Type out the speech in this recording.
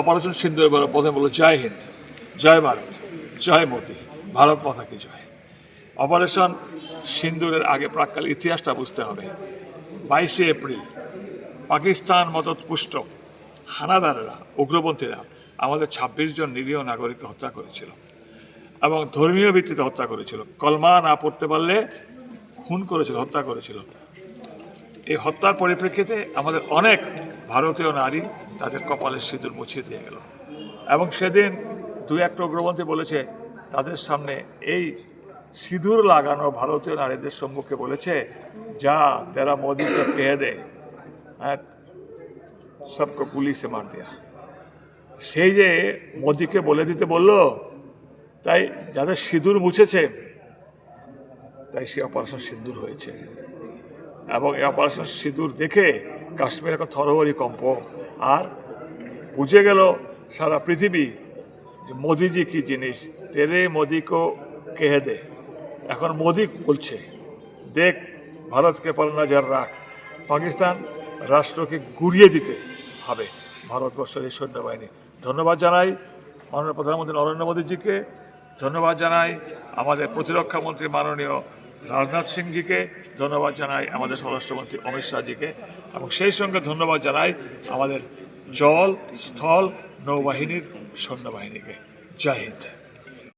Operation সিন্ধুর এবার প্রথমে বলল, জয় হিন্দ, জয় ভারত, জয় মোদী, ভারত মাতা কি জয়? অপারেশন সিন্দুরের আগে প্রাককাল ইতিহাসটা বুঝতে হবে। বাইশে এপ্রিল, পাকিস্তান মদতপুষ্ট হানাদারেরা, উগ্রপন্থীরা আমাদের ছাব্বিশ জন নিরীহ নাগরিককে হত্যা করেছিল এবং ধর্মীয় ভিত্তিতে হত্যা করেছিল। কলমা না পড়তে পারলে খুন করেছিল, হত্যা করেছিল। এই হত্যার পরিপ্রেক্ষিতে আমাদের অনেক ভারতীয় নারী তাদের কপালে সিঁদুর মুছিয়ে দিয়ে গেল। এবং সেদিন দু একটা উগ্রপন্থী বলেছে, তাদের সামনে এই সিঁদুর লাগানো ভারতীয় নারীদের সম্মুখে বলেছে, যা তেরা মোদিকে পেয়ে দে। হ্যাঁ সবকে পুলিশে মার দেয়া। সেই যে মোদিকে বলে দিতে বলল, তাই যাদের সিঁদুর মুছেছে, তাই সে অপারেশন সিঁদুর হয়েছে। এবং এই অপারেশন সিঁদুর দেখে কাশ্মীর এখন থরহরি কম্প। আর বুঝে গেল সারা পৃথিবী যে মোদিজি কি জিনিস। তেরে মোদিকে কেহে দে। এখন মোদি বলছে, দেখ, ভারতকে পর নজর রাখ। পাকিস্তান রাষ্ট্রকে গুড়িয়ে দিতে হবে। ভারতবর্ষের এই সৈন্যবাহিনী। ধন্যবাদ জানাই মাননীয় প্রধানমন্ত্রী নরেন্দ্র মোদীজিকে। ধন্যবাদ জানাই আমাদের প্রতিরক্ষা মন্ত্রী মাননীয় রাজনাথ সিংজিকে ধন্যবাদ জানাই, আমাদের স্বরাষ্ট্রমন্ত্রী অমিত শাহজিকে। এবং সেই সঙ্গে ধন্যবাদ জানাই আমাদের জল, স্থল, নৌবাহিনীর সৈন্যবাহিনীকে। জয় হিন্দ।